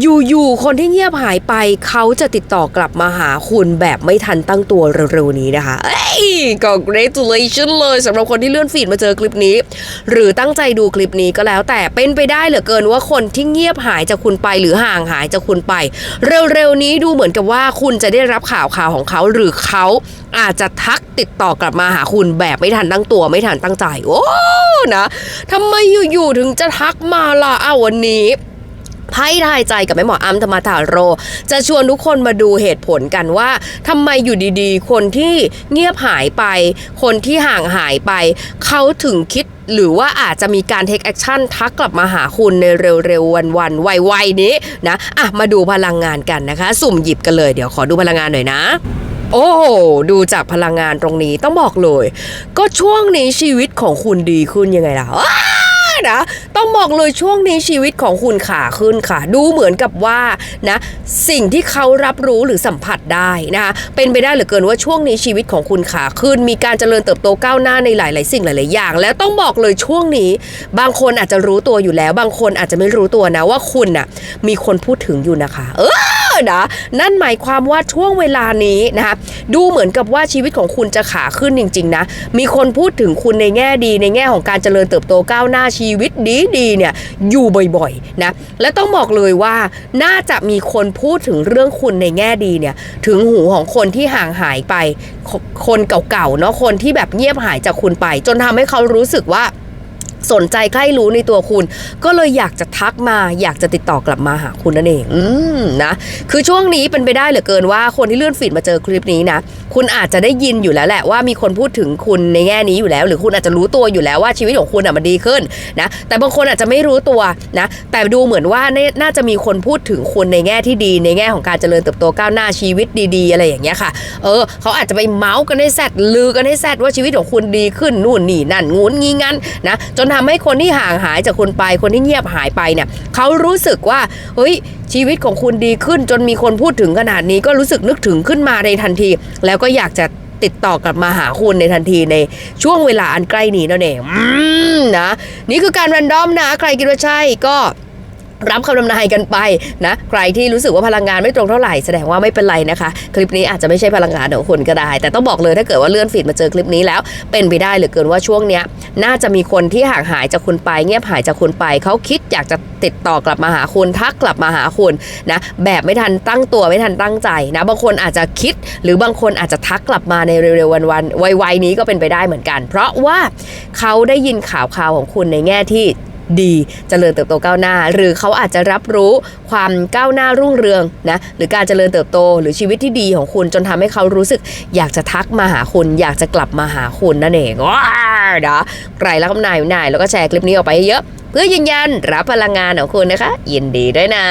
อยู่ๆคนที่เงียบหายไปเขาจะติดต่อกลับมาหาคุณแบบไม่ทันตั้งตัวเร็วๆนี้นะคะเอ้ย congratulation เลยสำหรับคนที่เลื่อนฟีดมาเจอคลิปนี้ หรือตั้งใจดูคลิปนี้ก็แล้ว แต่เป็นไปได้เหลือเกินว่าคนที่เงียบหายจากคุณไปหรือห่างหายจากคุณไป เร็วๆนี้ดูเหมือนกับว่าคุณจะได้รับข่าวข่าวของเขาหรือเขาอาจจะทักติดต่อกลับมาหาคุณแบบไม่ทันตั้งตัวไม่ทันตั้งใจโอ้นะทำไมอยู่ๆถึงจะทักมาล่ะอ้าววันนี้ ไพ่ทายใจกับแม่หมออัมธรรมถาโร จะชวนทุกคนมาดูเหตุผลกันว่าทำไมอยู่ดีๆ คนที่เงียบหายไป คนที่ห่างหายไป เขาถึงคิดหรือว่าอาจจะมีการเทคแอคชั่นทักกลับมาหาคุณในเร็วๆ วันๆ ไวๆ นี้นะอะมาดูพลังงานกันนะคะ สุ่มหยิบกันเลย เดี๋ยวขอดูพลังงานหน่อยนะโอ้โห ดูจากพลังงานตรงนี้ต้องบอกเลย ก็ช่วงนี้ชีวิตของคุณดีขึ้นยังไงล่ะ นะ ต้องบอกเลยช่วงนี้ชีวิตของคุณขาขึ้นค่ะ ดูเหมือนกับว่านะสิ่งที่เขารับรู้หรือสัมผัสได้นะคะเป็นไปได้เหลือเกินว่าช่วงนี้ชีวิตของคุณขาขึ้น มีการเจริญเติบโตก้าวหน้าในหลาย ๆ สิ่งหลาย ๆ อย่าง แล้วต้องบอกเลยช่วงนี้ บางคนอาจจะรู้ตัวอยู่แล้ว บางคนอาจจะไม่รู้ตัวนะว่าคุณน่ะมีคนพูดถึงอยู่นะคะ เออ นะ นั่นหมายความว่าช่วงเวลานี้นะคะดูเหมือนกับว่าชีวิตของคุณจะขาขึ้นจริง ๆ นะ มีคนพูดถึงคุณในแง่ดีในแง่ของการเจริญเติบโตก้าวหน้าชีวิตดีๆเนี่ยอยู่บ่อยๆนะและต้องบอกเลยว่าน่าจะมีคนพูดถึงเรื่องคุณในแง่ดีเนี่ยถึงหูของคนที่ห่างหายไปคนเก่าๆเนาะคนที่แบบเงียบหายจากคุณไป จนทำให้เขารู้สึกว่า สนใจใคร่รู้ในตัวคุณ ก็เลยอยากจะทักมาอยากจะติดต่อกลับมาหาคุณนั่นเองอืมนะคือช่วงนี้เป็นไปได้เหลือเกินว่าคนที่เลื่อนฟีดมาเจอคลิปนี้นะคุณอาจจะได้ยินอยู่แล้วแหละว่ามีคนพูดถึงคุณในแง่นี้อยู่แล้ว หรือคุณอาจจะรู้ตัวอยู่แล้วว่าชีวิตของคุณอะมันดีขึ้นนะแต่บางคนอาจจะไม่รู้ตัวนะแต่ดูเหมือนว่าน่น่าจะมีคนพูดถึงคุณในแง่ที่ดี ในแง่ของการเจริญเติบโตก้าวหน้าชีวิตดีๆ อะไรอย่างเงี้ยค่ะ เออเขาอาจจะไปเมาส์กันให้แซดลือกันให้แซดว่าชีวิตของคุณดีขึ้นนู่นนี่นั่นงูนงี้งั้นนะจนทำให้คนที่ห่างหายจากคุณไป คนที่เงียบหายไปเนี่ยเขารู้สึกว่าเฮ้ยชีวิตของคุณดีขึ้น จนมีคนพูดถึงขนาดนี้ก็รู้สึกนึกถึงขึ้นมาในทันที แล้วก็อยากจะติดต่อกลับมาหาคุณในทันทีในช่วงเวลาอันใกล้นี้นั่นเองนะนี่คือการแรนดอมนะ ใครคิดว่าใช่ก็ รับคำนำนายกันไปนะใครที่รู้สึกว่าพลังงานไม่ตรงเท่าไหร่แสดงว่าไม่เป็นไรนะคะ คลิปนี้อาจจะไม่ใช่พลังงานของคุณก็ได้ แต่ต้องบอกเลยถ้าเกิดว่าเลื่อนฟีดมาเจอคลิปนี้แล้ว เป็นไปได้เหลือเกินว่าช่วงเนี้ยน่าจะมีคนที่ห่างหายจากคุณไป เงียบหายจากคุณไป เขาคิดอยากจะติดต่อกลับมาหาคุณทักกลับมาหาคุณนะแบบไม่ทันตั้งตัวไม่ทันตั้งใจนะบางคนอาจจะคิด หรือบางคนอาจจะทักกลับมาในเร็วๆวันๆวัยๆนี้ก็เป็นไปได้เหมือนกัน เพราะว่าเขาได้ยินข่าวข่าวของคุณในแง่ที่ ดีเจริญเติบโตก้าวหน้า หรือเขาอาจจะรับรู้ความก้าวหน้ารุ่งเรืองนะหรือการเจริญเติบโตหรือชีวิตที่ดีของคุณจนทำให้เขารู้สึก อยากจะทักมาหาคุณ อยากจะกลับมาหาคุณนั่นเองว้าวนะใครรักคำนายนายแล้วก็แชร์คลิปนี้ออกไปเยอะ เพื่อยืนยันรับพลังงานของคุณนะคะ ยินดีด้วยนะ